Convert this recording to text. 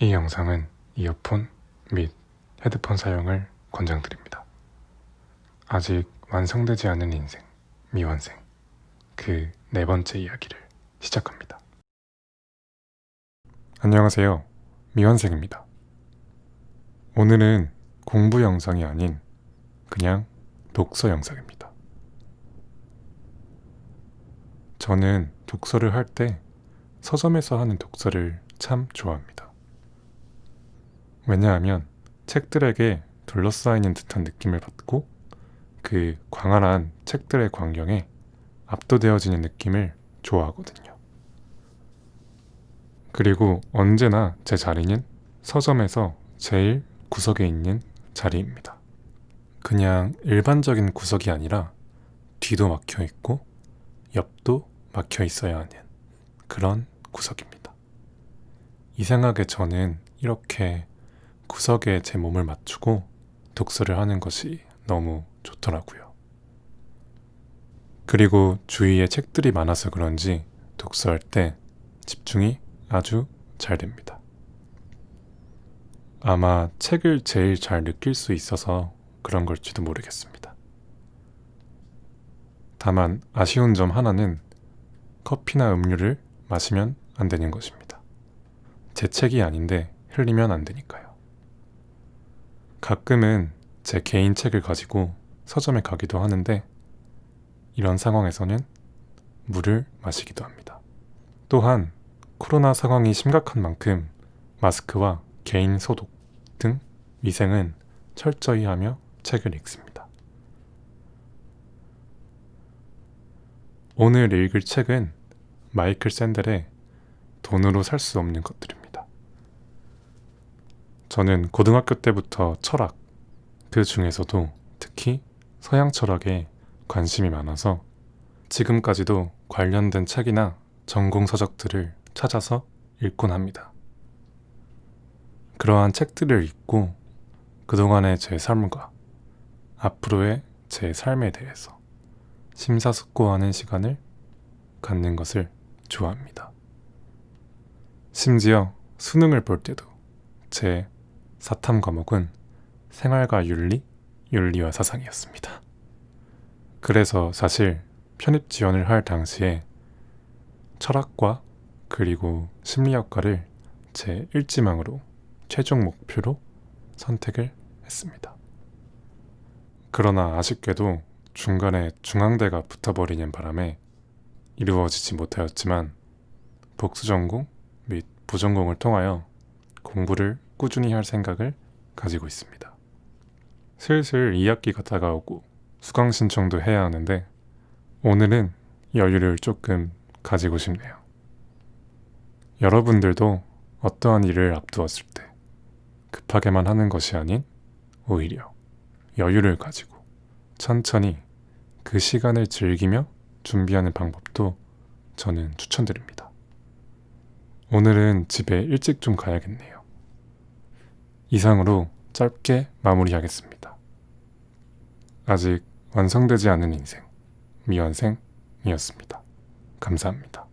이 영상은 이어폰 및 헤드폰 사용을 권장드립니다. 아직 완성되지 않은 인생, 미완생. 그 네 번째 이야기를 시작합니다. 안녕하세요. 미완생입니다. 오늘은 공부 영상이 아닌 그냥 독서 영상입니다. 저는 독서를 할 때 서점에서 하는 독서를 참 좋아합니다. 왜냐하면 책들에게 둘러싸이는 듯한 느낌을 받고 그 광활한 책들의 광경에 압도되어지는 느낌을 좋아하거든요. 그리고 언제나 제 자리는 서점에서 제일 구석에 있는 자리입니다. 그냥 일반적인 구석이 아니라 뒤도 막혀 있고 옆도 막혀 있어야 하는 그런 구석입니다. 이상하게 저는 이렇게 구석에 제 몸을 맞추고 독서를 하는 것이 너무 좋더라고요. 그리고 주위에 책들이 많아서 그런지 독서할 때 집중이 아주 잘 됩니다. 아마 책을 제일 잘 느낄 수 있어서 그런 걸지도 모르겠습니다. 다만 아쉬운 점 하나는 커피나 음료를 마시면 안 되는 것입니다. 제 책이 아닌데 흘리면 안 되니까요. 가끔은 제 개인 책을 가지고 서점에 가기도 하는데 이런 상황에서는 물을 마시기도 합니다. 또한 코로나 상황이 심각한 만큼 마스크와 개인 소독 등 위생은 철저히 하며 책을 읽습니다. 오늘 읽을 책은 마이클 샌델의 돈으로 살 수 없는 것들입니다. 저는 고등학교 때부터 철학, 그 중에서도 특히 서양 철학에 관심이 많아서 지금까지도 관련된 책이나 전공 서적들을 찾아서 읽곤 합니다. 그러한 책들을 읽고 그동안의 제 삶과 앞으로의 제 삶에 대해서 심사숙고하는 시간을 갖는 것을 좋아합니다. 심지어 수능을 볼 때도 제 사탐 과목은 생활과 윤리, 윤리와 사상이었습니다. 그래서 사실 편입 지원을 할 당시에 철학과 그리고 심리학과를 제 1지망으로 최종 목표로 선택을 했습니다. 그러나 아쉽게도 중간에 중앙대가 붙어버리는 바람에 이루어지지 못하였지만 복수 전공 및 부전공을 통하여 공부를 꾸준히 할 생각을 가지고 있습니다. 슬슬 2학기가 다가오고 수강 신청도 해야 하는데 오늘은 여유를 조금 가지고 싶네요. 여러분들도 어떠한 일을 앞두었을 때 급하게만 하는 것이 아닌 오히려 여유를 가지고 천천히 그 시간을 즐기며 준비하는 방법도 저는 추천드립니다. 오늘은 집에 일찍 좀 가야겠네요. 이상으로 짧게 마무리하겠습니다. 아직 완성되지 않은 인생, 미완생이었습니다. 감사합니다.